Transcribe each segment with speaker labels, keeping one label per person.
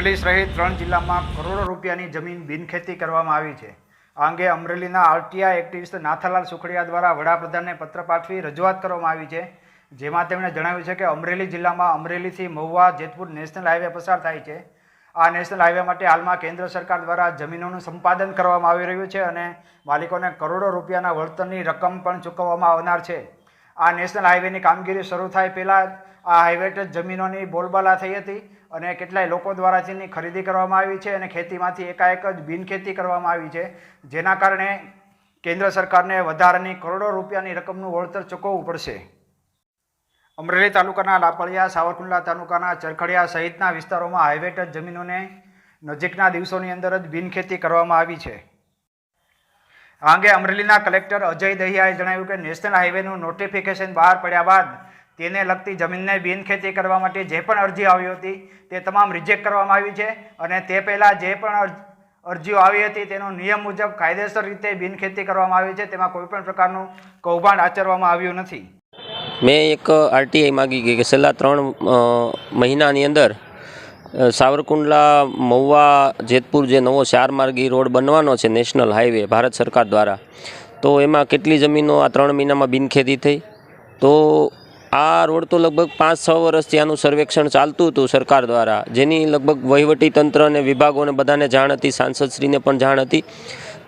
Speaker 1: અમરેલી સહિત ત્રણ જિલ્લામાં કરોડો રૂપિયાની જમીન બિનખેતી કરવામાં આવી છે. આ અંગે અમરેલીના આરટીઆઈ એક્ટિવિસ્ટ નાથાલાલ સુખડિયા દ્વારા વડાપ્રધાનને પત્ર પાઠવી રજૂઆત કરવામાં આવી છે, જેમાં તેમણે જણાવ્યું છે કે અમરેલી જિલ્લામાં અમરેલીથી મહુવા, જેતપુર નેશનલ હાઈવે પસાર થાય છે. આ નેશનલ હાઈવે માટે હાલમાં કેન્દ્ર સરકાર દ્વારા જમીનોનું સંપાદન કરવામાં આવી રહ્યું છે અને માલિકોને કરોડો રૂપિયાના વળતરની રકમ પણ ચૂકવવામાં આવનાર છે. આ નેશનલ હાઈવેની કામગીરી શરૂ થાય પહેલાં આ હાઈવે જમીનોની બોલબાલા થઈ હતી અને કેટલાય લોકો દ્વારા તેની ખરીદી કરવામાં આવી છે અને ખેતીમાંથી એકાએક જ બિનખેતી કરવામાં આવી છે. જેના કારણે કેન્દ્ર સરકારને વધારાની કરોડો રૂપિયાની રકમનું વળતર ચૂકવવું પડશે. અમરેલી તાલુકાના લાપળિયા, સાવરકુંડલા તાલુકાના ચરખડિયા સહિતના વિસ્તારોમાં હાઈવે જમીનોને નજીકના દિવસોની અંદર જ બિનખેતી કરવામાં આવી છે. આ અંગે અમરેલીના કલેક્ટર અજય દહિયાએ જણાવ્યું કે નેશનલ હાઈવેનું નોટિફિકેશન બહાર પડ્યા બાદ તેને લગતી જમીનને બિનખેતી કરવા માટે જે પણ અરજી આવી હતી તે તમામ રિજેક્ટ કરવામાં આવી છે અને તે પહેલાં જે પણ અરજીઓ આવી હતી તેનો નિયમ મુજબ કાયદેસર રીતે બિનખેતી કરવામાં આવી છે તેમાં કોઈપણ પ્રકારનું કૌભાંડ આચરવામાં આવ્યું નથી.
Speaker 2: મેં એક આરટીઆઈ માગી ગઈ કે છેલ્લા ત્રણ મહિનાની અંદર સાવરકુંડલા, મહુવા, જેતપુર જે નવો ચાર માર્ગી રોડ બનવાનો છે નેશનલ હાઈવે ભારત સરકાર દ્વારા, તો એમાં કેટલી જમીનો આ ત્રણ મહિનામાં બિનખેતી થઈ? તો આ રોડ તો લગભગ પાંચ છ વર્ષથી આનું સર્વેક્ષણ ચાલતું હતું સરકાર દ્વારા, જેની લગભગ વહીવટી તંત્ર અને વિભાગોને બધાને જાણ હતી, સાંસદશ્રીને પણ જાણ હતી.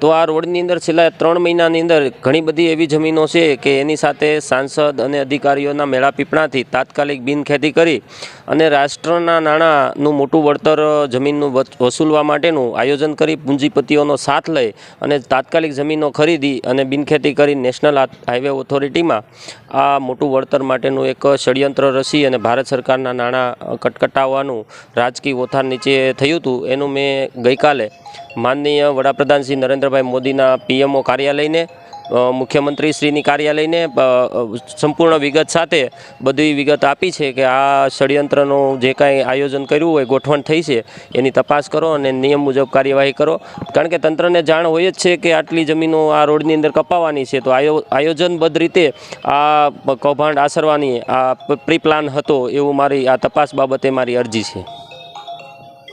Speaker 2: તો આ રોડની અંદર છેલ્લા ત્રણ મહિનાની અંદર ઘણી બધી એવી જમીનો છે કે એની સાથે સાંસદ અને અધિકારીઓના મેળાપીપણાથી તાત્કાલિક બિનખેતી કરી અને રાષ્ટ્રના નાણાંનું મોટું વળતર જમીનનું વસૂલવા માટેનું આયોજન કરી પૂંજીપતિઓનો સાથ લઈ અને તાત્કાલિક જમીનો ખરીદી અને બિનખેતી કરી નેશનલ હાઈવે ઓથોરિટીમાં આ મોટું વળતર માટેનું એક ષડયંત્ર રસી અને ભારત સરકારના નાણાં કટકટાવવાનું રાજકીય ઓથાર નીચે થયું હતું. એનું મેં ગઈકાલે માનનીય વડાપ્રધાન શ્રી નરેન્દ્રભાઈ મોદીના પીએમઓ કાર્યાલયને મુખ્યમંત્રીશ્રીની મુખ્યમંત્રી શ્રીની કાર્યાલયને સંપૂર્ણ વિગત સાથે બધી વિગત આપી છે કે આ ષડયંત્રનું જે કાંઈ આયોજન કર્યું હોય, ગોઠવણ થઈ છે, એની તપાસ કરો અને નિયમ મુજબ કાર્યવાહી કરો. કારણ કે તંત્રને જાણ હોય જ છે કે આટલી જમીનો આ રોડની અંદર કપાવવાની છે, તો આયો, આયોજનબદ્ધ રીતે આ કૌભાંડ આસરવાની, આ પ્રી પ્લાન હતો એવું મારી, આ તપાસ બાબતે મારી અરજી છે.